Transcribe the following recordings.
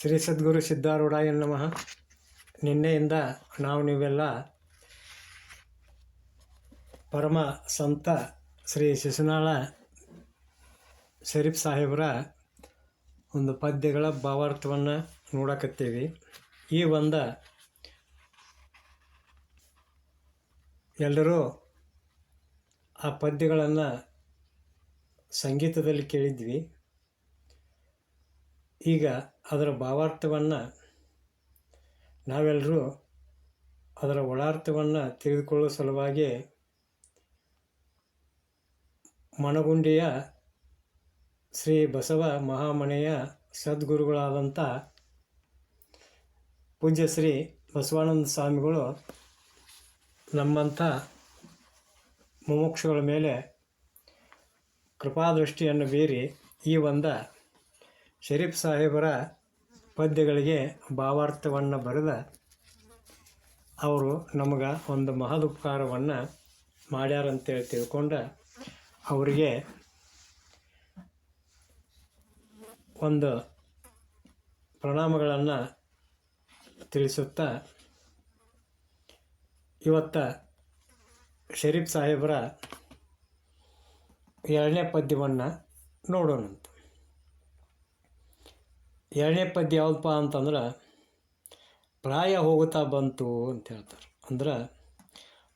ಶ್ರೀ ಸದ್ಗುರು ಸಿದ್ಧಾರೂಢಾಯ ನಮಃ. ನಿನ್ನೆಯಿಂದ ನಾವು ನೀವೆಲ್ಲ ಪರಮ ಸಂತ ಶ್ರೀ ಶಿಶುನಾಳ ಶರೀಫ್ ಸಾಹೇಬರ ಒಂದು ಪದ್ಯಗಳ ಭಾವಾರ್ಥವನ್ನು ನೋಡಕತ್ತೀವಿ. ಈ ಒಂದು ಎಲ್ಲರೂ ಆ ಪದ್ಯಗಳನ್ನು ಸಂಗೀತದಲ್ಲಿ ಕೇಳಿದ್ವಿ. ಈಗ ಅದರ ಭಾವಾರ್ಥವನ್ನು ನಾವೆಲ್ಲರೂ ಅದರ ಒಳಾರ್ಥವನ್ನು ತಿಳಿದುಕೊಳ್ಳುವ ಸಲುವಾಗಿ ಮನಗುಂಡಿಯ ಶ್ರೀ ಬಸವ ಮಹಾಮನೆಯ ಸದ್ಗುರುಗಳಾದಂಥ ಪೂಜ್ಯ ಶ್ರೀ ಬಸವಾನಂದ ಸ್ವಾಮಿಗಳು ನಮ್ಮಂಥ ಮುಮುಕ್ಷುಗಳ ಮೇಲೆ ಕೃಪಾದೃಷ್ಟಿಯನ್ನು ಬೀರಿ ಈ ಒಂದು ಶರೀಫ್ ಸಾಹೇಬರ ಪದ್ಯಗಳಿಗೆ ಭಾವಾರ್ಥವನ್ನು ಬರೆದ ಅವರು ನಮಗೆ ಒಂದು ಮಹದುಪಕಾರವನ್ನು ಮಾಡ್ಯಾರಂತೇಳಿ ತಿಳ್ಕೊಂಡು ಅವರಿಗೆ ಒಂದು ಪ್ರಣಾಮಗಳನ್ನು ತಿಳಿಸುತ್ತಾ ಇವತ್ತ ಶರೀಫ್ ಸಾಹೇಬರ ಎರಡನೇ ಪದ್ಯವನ್ನು ನೋಡೋಣಂತ. ಎರಡನೇ ಪದ್ಯ ಯಾವುದಪ್ಪ ಅಂತಂದ್ರೆ, ಪ್ರಾಯ ಹೋಗುತ್ತಾ ಬಂತು ಅಂತ ಹೇಳ್ತಾರೆ. ಅಂದ್ರೆ,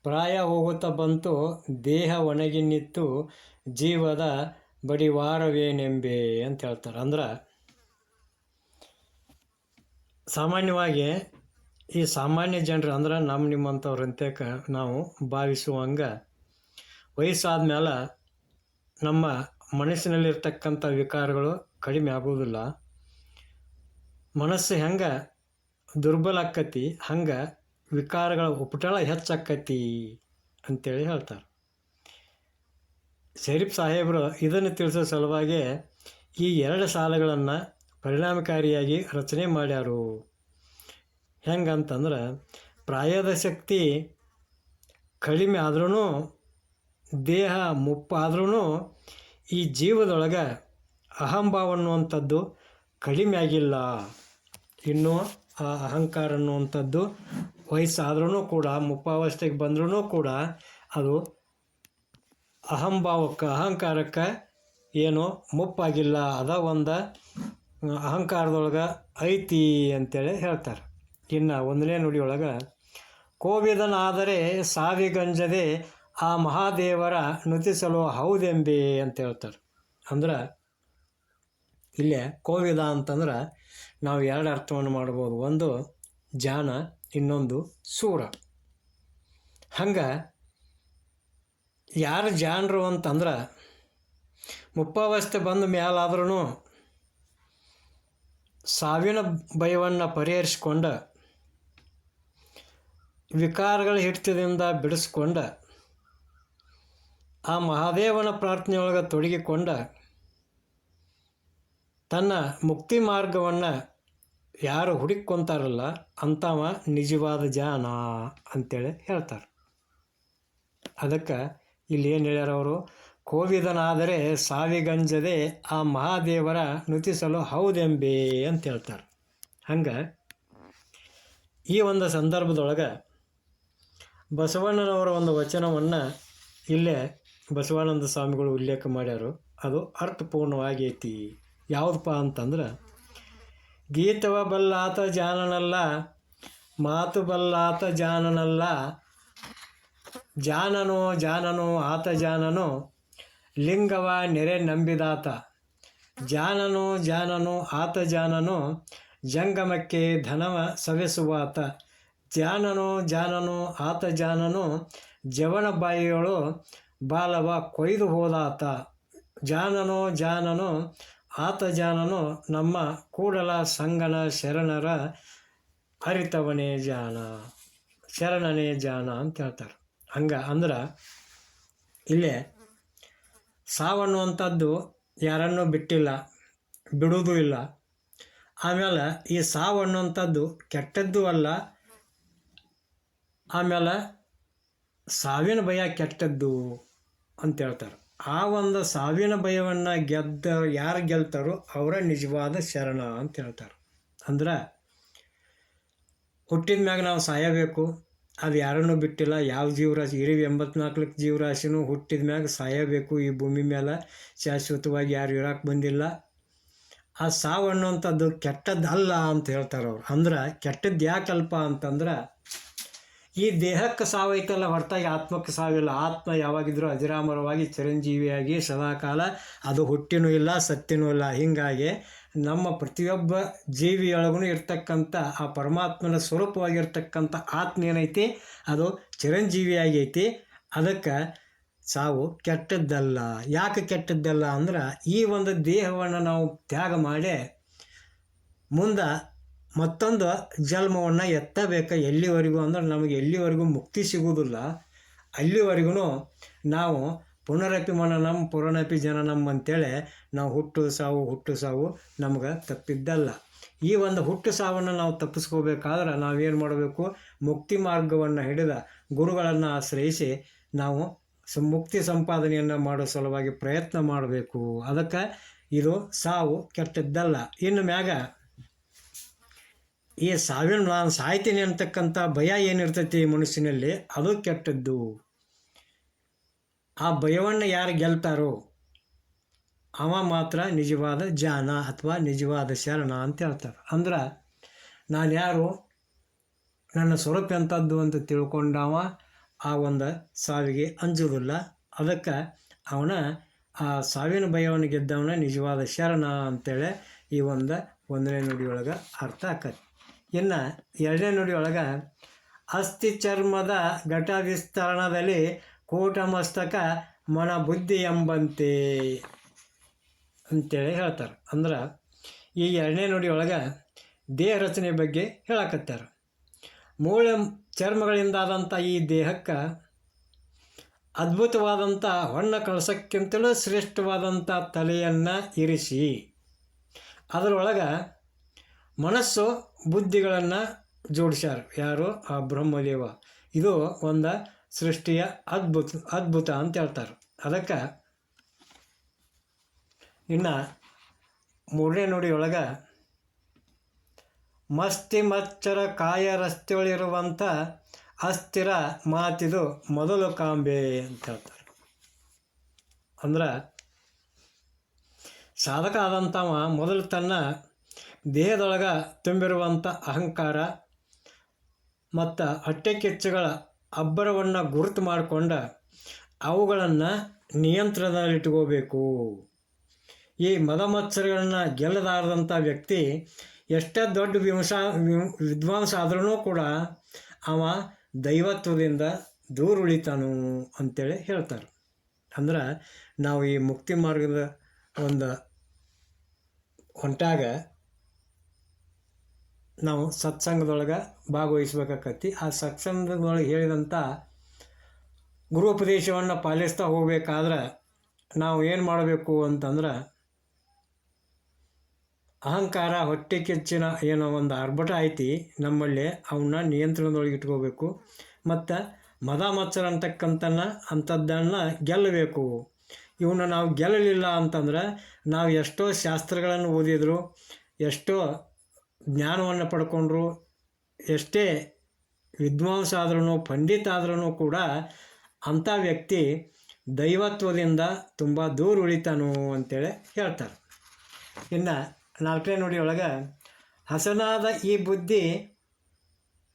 ಪ್ರಾಯ ಹೋಗುತ್ತಾ ಬಂತು, ದೇಹ ಒಣಗಿನಿತ್ತು ಜೀವದ ಬಡಿವಾರವೇನೆಂಬೆ ಅಂತ ಹೇಳ್ತಾರೆ. ಅಂದ್ರೆ, ಸಾಮಾನ್ಯವಾಗಿ ಈ ಸಾಮಾನ್ಯ ಜನರು ಅಂದ್ರೆ ನಮ್ಮ ನಿಮ್ಮಂಥವ್ರಂತೆ ಕ ನಾವು ಭಾವಿಸುವಂಗೆ ವಯಸ್ಸಾದ ಮೇಲೆ ನಮ್ಮ ಮನಸ್ಸಿನಲ್ಲಿರ್ತಕ್ಕಂಥ ವಿಕಾರಗಳು ಕಡಿಮೆ ಆಗುವುದಿಲ್ಲ ಮನಸ್ಸು ಹೆಂಗೆ ದುರ್ಬಲ ಆಕ್ಕತಿ, ಹಂಗೆ ವಿಕಾರಗಳ ಉಪಟಳ ಹೆಚ್ಚಾಕ್ಕತಿ ಅಂತೇಳಿ ಹೇಳ್ತಾರೆ. ಶರೀಫ್ ಸಾಹೇಬರು ಇದನ್ನು ತಿಳಿಸೋ ಸಲುವಾಗಿ ಈ ಎರಡು ಸಾಲುಗಳನ್ನು ಪರಿಣಾಮಕಾರಿಯಾಗಿ ರಚನೆ ಮಾಡ್ಯಾರು. ಹೆಂಗಂತಂದ್ರೆ ಪ್ರಾಯದ ಶಕ್ತಿ ಕಡಿಮೆ ಆದ್ರೂ ದೇಹ ಮುಪ್ಪಾದ್ರೂ ಈ ಜೀವದೊಳಗೆ ಅಹಂಭಾವ ಅನ್ನುವಂಥದ್ದು ಕಡಿಮೆ ಆಗಿಲ್ಲ. ಇನ್ನೂ ಆ ಅಹಂಕಾರ ಅನ್ನುವಂಥದ್ದು ವಯಸ್ಸಾದ್ರೂ ಕೂಡ, ಮುಪ್ಪಾವಸ್ಥೆಗೆ ಬಂದ್ರೂ ಕೂಡ ಅದು ಅಹಂಭಾವಕ್ಕೆ, ಅಹಂಕಾರಕ್ಕೆ ಏನು ಮುಪ್ಪಾಗಿಲ್ಲ. ಅದ ಒಂದು ಅಹಂಕಾರದೊಳಗೆ ಐತಿ ಅಂತೇಳಿ ಹೇಳ್ತಾರೆ. ಇನ್ನು ಒಂದನೇ ನುಡಿಯೊಳಗೆ ಕೋವಿದನಾದರೆ ಸಾವಿಗಂಜದೆ ಆ ಮಹಾದೇವರ ನುತಿಸಲು ಹೌದೆಂಬೆ ಅಂತ ಹೇಳ್ತಾರೆ. ಅಂದ್ರೆ ಇಲ್ಲೇ ಕೋವಿದ ಅಂತಂದ್ರೆ ನಾವು ಎರಡು ಅರ್ಥವನ್ನು ಮಾಡ್ಬೋದು. ಒಂದು, ಜಾನ, ಇನ್ನೊಂದು, ಸೂರ. ಹಂಗೆ ಯಾರು ಜಾನರು ಅಂತಂದ್ರೆ ಮುಪ್ಪಾವಸ್ಥೆ ಬಂದ ಮೇಲಾದ್ರೂ ಸಾವಿನ ಭಯವನ್ನು ಪರಿಹರಿಸ್ಕೊಂಡ, ವಿಕಾರಗಳ ಹಿಡಿತದಿಂದ ಬಿಡಿಸ್ಕೊಂಡ, ಆ ಮಹಾದೇವನ ಪ್ರಾರ್ಥನೆಯೊಳಗೆ ತೊಡಗಿಕೊಂಡ ತನ್ನ ಮುಕ್ತಿ ಮಾರ್ಗವನ್ನು ಯಾರು ಹುಡುಕೊಂತಾರಲ್ಲ ಅಂತವ ನಿಜವಾದ ಜಾನ ಅಂತೇಳಿ ಹೇಳ್ತಾರೆ. ಅದಕ್ಕೆ ಇಲ್ಲಿ ಏನು ಹೇಳ್ಯಾರ ಅವರು? ಕೋವಿದನಾದರೆ ಸಾವಿಗಂಜದೆ ಆ ಮಹಾದೇವರ ನುತಿಸಲು ಹೌದೆಂಬೆ ಅಂತ ಹೇಳ್ತಾರೆ. ಹಂಗೆ ಈ ಒಂದು ಸಂದರ್ಭದೊಳಗೆ ಬಸವಣ್ಣನವರ ಒಂದು ವಚನವನ್ನು ಇಲ್ಲೇ ಬಸವಾನಂದ ಸ್ವಾಮಿಗಳು ಉಲ್ಲೇಖ ಮಾಡ್ಯಾರು. ಅದು ಅರ್ಥಪೂರ್ಣವಾಗೈತಿ ಯಾವುದಪ್ಪ ಅಂತಂದ್ರೆ, ಗೀತವ ಬಲ್ಲಾತ ಜಾನನಲ್ಲ, ಮಾತು ಬಲ್ಲಾತ ಜಾನನಲ್ಲ, ಜಾನನು ಜಾನನು ಆತ ಜಾನನು, ಲಿಂಗವ ನೆರೆ ನಂಬಿದಾತ, ಜಾನನು ಜಾನನು ಆತ ಜಾನನು, ಜಂಗಮಕ್ಕೆ ಧನವ ಸವೆಸುವಾತ, ಜಾನನು ಜಾನನು ಆತ ಜಾನನು, ಜವನ ಬಾಯಿಯೊಳು ಬಾಲವ ಕೊಯ್ದು ಹೋದಾತ, ಜಾನನು ಜಾನನು ಆತ ಜಾನನು ನಮ್ಮ ಕೂಡಲ ಸಂಗನ ಶರಣರ ಅರಿತವನೇ ಜಾನ, ಶರಣನೇ ಜಾನ ಅಂತ ಹೇಳ್ತಾರೆ. ಹಂಗೆ ಅಂದ್ರೆ ಇಲ್ಲೇ ಸಾವನ್ನುವಂಥದ್ದು ಯಾರನ್ನೂ ಬಿಟ್ಟಿಲ್ಲ, ಬಿಡುವುದೂ ಇಲ್ಲ. ಆಮೇಲೆ ಈ ಸಾವನ್ನುವಂಥದ್ದು ಕೆಟ್ಟದ್ದು ಅಲ್ಲ, ಆಮೇಲೆ ಸಾವಿನ ಭಯ ಕೆಟ್ಟದ್ದು ಅಂತ ಹೇಳ್ತಾರೆ. ಆ ಒಂದು ಸಾವಿನ ಭಯವನ್ನು ಗೆದ್ದ ಯಾರು ಗೆಲ್ತಾರೋ ಅವರ ನಿಜವಾದ ಶರಣ ಅಂತ ಹೇಳ್ತಾರೆ. ಅಂದ್ರೆ ಹುಟ್ಟಿದ ಮ್ಯಾಗ ನಾವು ಸಾಯಬೇಕು, ಅದು ಯಾರನ್ನೂ ಬಿಟ್ಟಿಲ್ಲ, ಯಾವ ಜೀವರಾಶಿ, ಇಡೀ ಎಂಬತ್ನಾಲ್ಕು ಜೀವರಾಶಿನೂ ಹುಟ್ಟಿದ ಮ್ಯಾಗ ಸಾಯಬೇಕು, ಈ ಭೂಮಿ ಮೇಲೆ ಶಾಶ್ವತವಾಗಿ ಯಾರು ಇರೋಕೆ ಬಂದಿಲ್ಲ. ಆ ಸಾವು ಅನ್ನುವಂಥದ್ದು ಕೆಟ್ಟದ್ದಲ್ಲ ಅಂತ ಹೇಳ್ತಾರೆ ಅವ್ರು ಅಂದ್ರೆ ಕೆಟ್ಟದ್ದು ಯಾಕಲ್ಪ ಅಂತಂದ್ರೆ ಈ ದೇಹಕ್ಕೆ ಸಾವೈತಲ್ಲ ಹೊರತಾಗಿ ಆತ್ಮಕ್ಕೆ ಸಾವಿಲ್ಲ ಆತ್ಮ ಯಾವಾಗಿದ್ರೂ ಅಜರಾಮರವಾಗಿ ಚಿರಂಜೀವಿಯಾಗಿ ಸದಾಕಾಲ ಅದು ಹುಟ್ಟಿನೂ ಇಲ್ಲ, ಸತ್ತಿನೂ ಇಲ್ಲ. ಹೀಗಾಗಿ ನಮ್ಮ ಪ್ರತಿಯೊಬ್ಬ ಜೀವಿಯೊಳಗೂ ಇರ್ತಕ್ಕಂಥ ಆ ಪರಮಾತ್ಮನ ಸ್ವರೂಪವಾಗಿರ್ತಕ್ಕಂಥ ಆತ್ಮ ಏನೈತಿ? ಅದು ಚಿರಂಜೀವಿಯಾಗೈತಿ ಅದಕ್ಕೆ ಸಾವು ಕೆಟ್ಟದ್ದಲ್ಲ. ಯಾಕೆ ಕೆಟ್ಟದ್ದಲ್ಲ ಅಂದ್ರೆ ಈ ಒಂದು ದೇಹವನ್ನು ನಾವು ತ್ಯಾಗ ಮಾಡಿ ಮುಂದೆ ಮತ್ತೊಂದು ಜನ್ಮವನ್ನು ಎತ್ತಬೇಕು ಎಲ್ಲಿವರೆಗೂ ಅಂದ್ರೆ ನಮಗೆ ಎಲ್ಲಿವರೆಗೂ ಮುಕ್ತಿ ಸಿಗುವುದಿಲ್ಲ ಅಲ್ಲಿವರೆಗೂ ನಾವು ಪುನರಪಿ ಪುರನಪಿ ಪುನರಪಿ ನಮ್ಮ ಅಂತೇಳಿ ನಾವು ಹುಟ್ಟು ಸಾವು ಹುಟ್ಟು ಸಾವು ನಮ್ಗೆ ತಪ್ಪಿದ್ದಲ್ಲ. ಈ ಒಂದು ಹುಟ್ಟು ಸಾವನ್ನು ನಾವು ತಪ್ಪಿಸ್ಕೋಬೇಕಾದ್ರೆ ನಾವೇನು ಮಾಡಬೇಕು? ಮುಕ್ತಿ ಮಾರ್ಗವನ್ನು ಹಿಡಿದ ಗುರುಗಳನ್ನು ಆಶ್ರಯಿಸಿ ನಾವು ಮುಕ್ತಿ ಸಂಪಾದನೆಯನ್ನು ಮಾಡೋ ಸಲುವಾಗಿ ಪ್ರಯತ್ನ ಮಾಡಬೇಕು. ಅದಕ್ಕೆ ಇದು ಸಾವು ಕೆಟ್ಟದ್ದಲ್ಲ. ಇನ್ನು ಮ್ಯಾಗ ಈ ಸಾವಿನ ನಾನು ಸಾಯ್ತೀನಿ ಅಂತಕ್ಕಂಥ ಭಯ ಏನಿರ್ತೈತಿ ಮನುಷ್ಯನಲ್ಲಿ? ಅದು ಕೆಟ್ಟದ್ದು. ಆ ಭಯವನ್ನು ಯಾರು ಗೆಲ್ತಾರೋ, ಅವ ಮಾತ್ರ ನಿಜವಾದ ಜಾನ ಅಥವಾ ನಿಜವಾದ ಶರಣ ಅಂತ ಹೇಳ್ತಾರೆ. ಅಂದ್ರೆ, ನಾನು ಯಾರು? ನನ್ನ ಸ್ವರೂಪ ಎಂಥದ್ದು ಅಂತ ತಿಳ್ಕೊಂಡವ ಆ ಒಂದು ಸಾವಿಗೆ ಅಂಜುವುದಿಲ್ಲ ಅದಕ್ಕೆ ಅವನ ಆ ಸಾವಿನ ಭಯವನ್ನು ಗೆದ್ದವನ ನಿಜವಾದ ಶರಣ ಅಂತೇಳಿ ಈ ಒಂದು ಒಂದನೇ ನುಡಿಯೊಳಗೆ ಅರ್ಥ ಆಕತಿ. ಇನ್ನು ಎರಡನೇ ನುಡಿಯೊಳಗೆ ಅಸ್ಥಿ ಚರ್ಮದ ಘಟ ವಿಸ್ತರಣದಲ್ಲಿ ಕೂಟ ಮಸ್ತಕ ಮನ ಬುದ್ಧಿ ಎಂಬಂತೆ ಅಂತೇಳಿ ಹೇಳ್ತಾರೆ. ಅಂದ್ರೆ ಈ ಎರಡನೇ ನುಡಿಯೊಳಗೆ ದೇಹ ರಚನೆ ಬಗ್ಗೆ ಹೇಳಕತ್ತಾರೆ. ಮೂಳೆ ಚರ್ಮಗಳಿಂದಾದಂಥ ಈ ದೇಹಕ್ಕೆ ಅದ್ಭುತವಾದಂಥ ಹೊಣ್ಣ ಕಳಸಕ್ಕಿಂತಲೂ ಶ್ರೇಷ್ಠವಾದಂಥ ತಲೆಯನ್ನು ಇರಿಸಿ. ಅದರೊಳಗೆ ಮನಸ್ಸು ಬುದ್ಧಿಗಳನ್ನು ಜೋಡಿಸ್ಯಾರ. ಯಾರು? ಆ ಬ್ರಹ್ಮದೇವ. ಇದು ಒಂದು ಸೃಷ್ಟಿಯ ಅದ್ಭುತ ಅದ್ಭುತ ಅಂತ ಹೇಳ್ತಾರೆ. ಅದಕ್ಕೆ ಇನ್ನು ಮೂರನೇ ನುಡಿಯೊಳಗೆ ಮಸ್ತಿ ಮಚ್ಚರ ಕಾಯ ರಸ್ತೆಯೊಳಿರುವಂಥ ಅಸ್ಥಿರ ಮಾತಿದು ಮೊದಲು ಕಾಂಬೆ ಅಂತ ಹೇಳ್ತಾರೆ. ಅಂದ್ರೆ ಸಾಧಕ ಆದಂಥವ ಮೊದಲು ತನ್ನ ದೇಹದೊಳಗೆ ತುಂಬಿರುವಂಥ ಅಹಂಕಾರ ಮತ್ತು ಹೊಟ್ಟೆ ಕೆಚ್ಚುಗಳ ಅಬ್ಬರವನ್ನು ಗುರುತು ಮಾಡಿಕೊಂಡ ಅವುಗಳನ್ನು ನಿಯಂತ್ರಣದಲ್ಲಿಟ್ಕೋಬೇಕು. ಈ ಮದಮತ್ಸರಗಳನ್ನು ಗೆಲ್ಲದಾರದಂಥ ವ್ಯಕ್ತಿ ಎಷ್ಟೇ ದೊಡ್ಡ ವಿಮ್- ವಿದ್ವಾಂಸ ಆದ್ರೂ ಕೂಡ ಅವ ದೈವತ್ವದಿಂದ ದೂರ ಉಳಿತಾನು ಅಂತೇಳಿ ಹೇಳ್ತಾರೆ. ಅಂದ್ರೆ ನಾವು ಈ ಮುಕ್ತಿ ಮಾರ್ಗದ ಒಂದು ಹೊಂಟಾಗ ನಾವು ಸತ್ಸಂಗದೊಳಗೆ ಭಾಗವಹಿಸ್ಬೇಕಾಕತಿ ಆ ಸತ್ಸಂಗದೊಳಗೆ ಹೇಳಿದಂಥ ಗೃಹೋಪದೇಶವನ್ನು ಪಾಲಿಸ್ತಾ ಹೋಗ್ಬೇಕಾದ್ರೆ ನಾವು ಏನು ಮಾಡಬೇಕು ಅಂತಂದ್ರೆ ಅಹಂಕಾರ ಹೊಟ್ಟೆ ಕೆಚ್ಚಿನ ಏನೋ ಒಂದು ಅರ್ಭಟ ಐತಿ, ನಮ್ಮಲ್ಲಿ ಅವನ್ನ ನಿಯಂತ್ರಣದೊಳಗೆ ಇಟ್ಕೋಬೇಕು. ಮತ್ತು ಮದ ಮತ್ಸರ ಅಂತಕ್ಕಂಥನ್ನ ಅಂಥದ್ದನ್ನು ಗೆಲ್ಲಬೇಕು. ಇವನ್ನ ನಾವು ಗೆಲ್ಲಲಿಲ್ಲ ಅಂತಂದ್ರೆ ನಾವು ಎಷ್ಟೋ ಶಾಸ್ತ್ರಗಳನ್ನು ಓದಿದ್ರು, ಎಷ್ಟೋ ಜ್ಞಾನವನ್ನು ಪಡ್ಕೊಂಡ್ರು, ಎಷ್ಟೇ ವಿದ್ವಾಂಸ ಆದ್ರೂ ಪಂಡಿತ ಆದ್ರೂ ಕೂಡ ಅಂಥ ವ್ಯಕ್ತಿ ದೈವತ್ವದಿಂದ ತುಂಬ ದೂರ ಉಳಿತಾನು ಅಂತೇಳಿ ಹೇಳ್ತಾರೆ. ಇನ್ನು ನಾಲ್ಕನೇ ನುಡಿಯೊಳಗೆ, ಹಸನಾದ ಈ ಬುದ್ಧಿ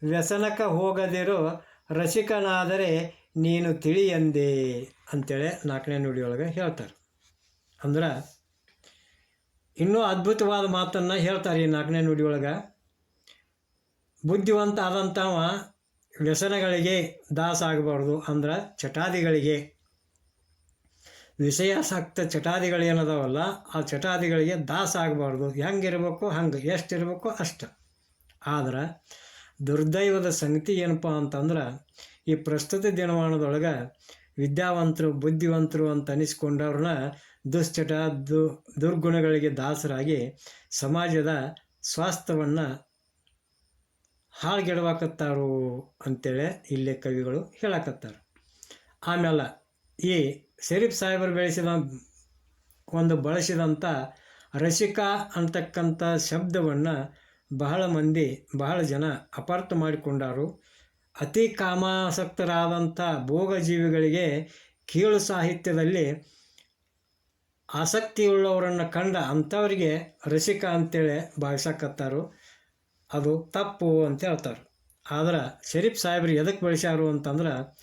ವ್ಯಸನಕ್ಕೆ ಹೋಗದಿರೋ ರಸಿಕನಾದರೆ ನೀನು ತಿಳಿಯಂದೆ ಅಂತೇಳಿ ನಾಲ್ಕನೇ ನುಡಿಯೊಳಗೆ ಹೇಳ್ತಾರೆ. ಅಂದ್ರೆ ಇನ್ನೂ ಅದ್ಭುತವಾದ ಮಾತನ್ನು ಹೇಳ್ತಾರೆ ಈ ನಾಲ್ಕನೇ ನುಡಿಯೊಳಗೆ ಬುದ್ಧಿವಂತ ಆದಂಥವ ವ್ಯಸನಗಳಿಗೆ ದಾಸ ಆಗಬಾರ್ದು ಅಂದ್ರೆ ಚಟಾದಿಗಳಿಗೆ. ವಿಷಯಾಸಕ್ತ ಚಟಾದಿಗಳು ಏನದಾವಲ್ಲ, ಆ ಚಟಾದಿಗಳಿಗೆ ದಾಸ ಆಗಬಾರ್ದು ಹೆಂಗಿರ್ಬೇಕು ಹಂಗೆ, ಎಷ್ಟಿರ್ಬೇಕು ಅಷ್ಟು. ಆದ್ರೆ ದುರ್ದೈವದ ಸಂಗತಿ ಏನಪ್ಪ ಅಂತಂದ್ರೆ, ಈ ಪ್ರಸ್ತುತ ದಿನಮಾನದೊಳಗೆ ವಿದ್ಯಾವಂತರು, ಬುದ್ಧಿವಂತರು ಅಂತ ಅನಿಸ್ಕೊಂಡವ್ರನ್ನ ದುಶ್ಚಟ ದು ದುರ್ಗುಣಗಳಿಗೆ ದಾಸರಾಗಿ ಸಮಾಜದ ಸ್ವಾಸ್ಥ್ಯವನ್ನು ಹಾಳ್ಗೆಡವಾಕತ್ತಾರು ಅಂತೇಳಿ ಇಲ್ಲಿ ಕವಿಗಳು ಹೇಳಕತ್ತಾರೆ. ಆಮೇಲೆ ಈ ಶರೀಫ್ ಸಾಹೇಬರು ಬೆಳೆಸಿದ ಒಂದು ಬಳಸಿದಂಥ ರಸಿಕ ಅಂತಕ್ಕಂಥ ಶಬ್ದವನ್ನು ಬಹಳ ಮಂದಿ, ಬಹಳ ಜನ ಅಪಾರ್ಥ ಮಾಡಿಕೊಂಡರು. ಅತಿ ಕಾಮಾಸಕ್ತರಾದಂಥ ಭೋಗಜೀವಿಗಳಿಗೆ ಕೀಳು ಸಾಹಿತ್ಯದಲ್ಲಿ ಆಸಕ್ತಿಯುಳ್ಳವರನ್ನು ಕಂಡ ಅಂಥವರಿಗೆ ರಸಿಕ ಅಂತೇಳಿ ಭಾವಿಸಕತ್ತಾರು. ಅದು ತಪ್ಪು ಅಂತ ಹೇಳ್ತಾರೆ ಆದ್ರೆ ಶರೀಫ್ ಸಾಹೇಬ್ರು ಎದಕ್ಕೆ ಬಳಸ್ಯಾರು ಅಂತಂದ್ರೆ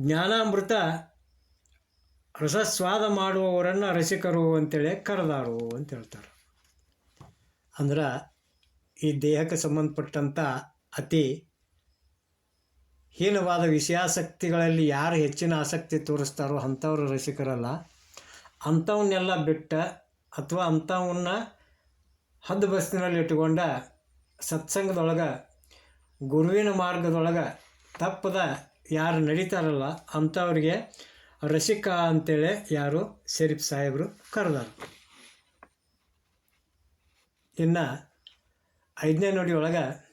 ಜ್ಞಾನಾಮೃತ ರಸಸ್ವಾದ ಮಾಡುವವರನ್ನು ರಸಿಕರು ಅಂತೇಳಿ ಕರೆದಾರು ಅಂತ ಹೇಳ್ತಾರೆ. ಅಂದ್ರೆ ಈ ದೇಹಕ್ಕೆ ಸಂಬಂಧಪಟ್ಟಂಥ ಅತಿ ಹೀನವಾದ ವಿಷಯಾಸಕ್ತಿಗಳಲ್ಲಿ ಯಾರು ಹೆಚ್ಚಿನ ಆಸಕ್ತಿ ತೋರಿಸ್ತಾರೋ ಅಂಥವ್ರು ರಸಿಕರಲ್ಲ. ಅಂಥವನ್ನೆಲ್ಲ ಬಿಟ್ಟ ಅಥವಾ ಅಂಥವನ್ನ ಹದ್ದು ಬಸ್ಸಿನಲ್ಲಿ ಇಟ್ಕೊಂಡ ಸತ್ಸಂಗದೊಳಗೆ, ಗುರುವಿನ ಮಾರ್ಗದೊಳಗೆ ತಪ್ಪದ ಯಾರು ನಡೀತಾರಲ್ಲ ಅಂಥವ್ರಿಗೆ ರಸಿಕ ಅಂತೇಳಿ ಯಾರು ಶರೀಫ್ ಸಾಹೇಬರು ಕರೆದರು. ಇನ್ನು ಐದನೇ ನುಡಿ ಒಳಗೆ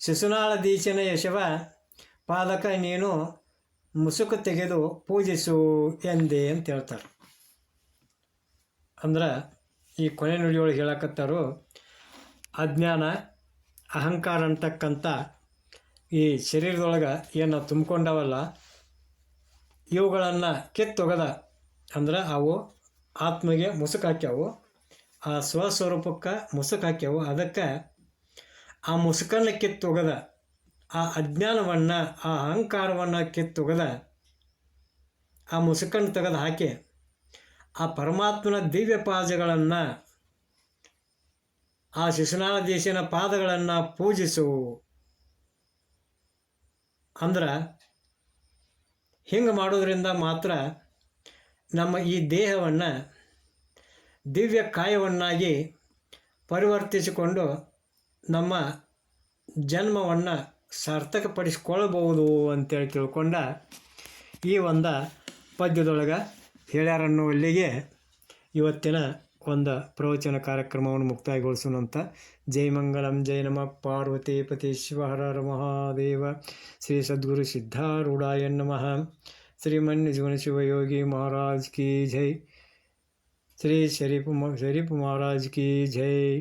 ಶಿಶುನಾಳ ದೀಚನ ಯಶವ, ಪಾದಕ ನೀನು ಮುಸುಕು ತೆಗೆದು ಪೂಜಿಸು ಎಂದೆ ಅಂತ ಹೇಳ್ತಾರೆ. ಅಂದ್ರೆ ಈ ಕೊನೆ ನುಡಿಯೊಳಗೆ ಹೇಳಕತ್ತಾರು, ಅಜ್ಞಾನ, ಅಹಂಕಾರ ಅಂತಕ್ಕಂಥ ಈ ಶರೀರದೊಳಗೆ ಏನು ತುಂಬಿಕೊಂಡವಲ್ಲ, ಇವುಗಳನ್ನು ಕಿತ್ತೊಗದ ಅಂದ್ರೆ ಅವು ಆತ್ಮಗೆ ಮುಸುಕು ಹಾಕ್ಯಾವು ಆ ಸ್ವಸ್ವರೂಪಕ್ಕೆ ಮುಸುಕು ಹಾಕ್ಯಾವು ಅದಕ್ಕೆ ಆ ಮುಸುಕನ್ನು ಕಿತ್ತೊಗದ, ಆ ಅಜ್ಞಾನವನ್ನು, ಆ ಅಹಂಕಾರವನ್ನು ಕಿತ್ತೊಗದ, ಆ ಮುಸುಕನ್ನು ತೆಗೆದು ಹಾಕಿ ಆ ಪರಮಾತ್ಮನ ದಿವ್ಯ ಪಾದಗಳನ್ನು, ಆ ಶಿಶುನಾಳ ದೇಶಿನ ಪಾದಗಳನ್ನು ಪೂಜಿಸು. ಅಂದ್ರೆ, ಹಿಂಗೆ ಮಾಡೋದ್ರಿಂದ ಮಾತ್ರ ನಮ್ಮ ಈ ದೇಹವನ್ನು ದಿವ್ಯ ಕಾಯವನ್ನಾಗಿ ಪರಿವರ್ತಿಸಿಕೊಂಡು ನಮ್ಮ ಜನ್ಮವನ್ನು ಸಾರ್ಥಕಪಡಿಸಿಕೊಳ್ಳಬಹುದು ಅಂತೇಳಿ ತಿಳ್ಕೊಂಡ ಈ ಒಂದು ಪದ್ಯದೊಳಗೆ ಹೇಳ್ಯಾರನ್ನುವಲ್ಲಿಗೆ ಇವತ್ತಿನ ಒಂದು ಪ್ರವಚನ ಕಾರ್ಯಕ್ರಮವನ್ನು ಮುಕ್ತಾಯಗೊಳಿಸೋಣಂತ. ಜೈ ಮಂಗಳಂ ಜೈ ನಮಃ. ಪಾರ್ವತಿ ಪತಿ ಶಿವ ಮಹಾದೇವ. ಶ್ರೀ ಸದ್ಗುರು ಸಿದ್ಧಾರೂಢಾಯ ನಮಃ. ಶ್ರೀಮನ್ಯ ಜೀವನ ಶಿವಯೋಗಿ ಮಹಾರಾಜ್ ಕಿ ಜೈ. ಶ್ರೀ ಶರೀಫ್ ಶರೀಫ್ ಮಹಾರಾಜ್ ಕಿ ಜೈ.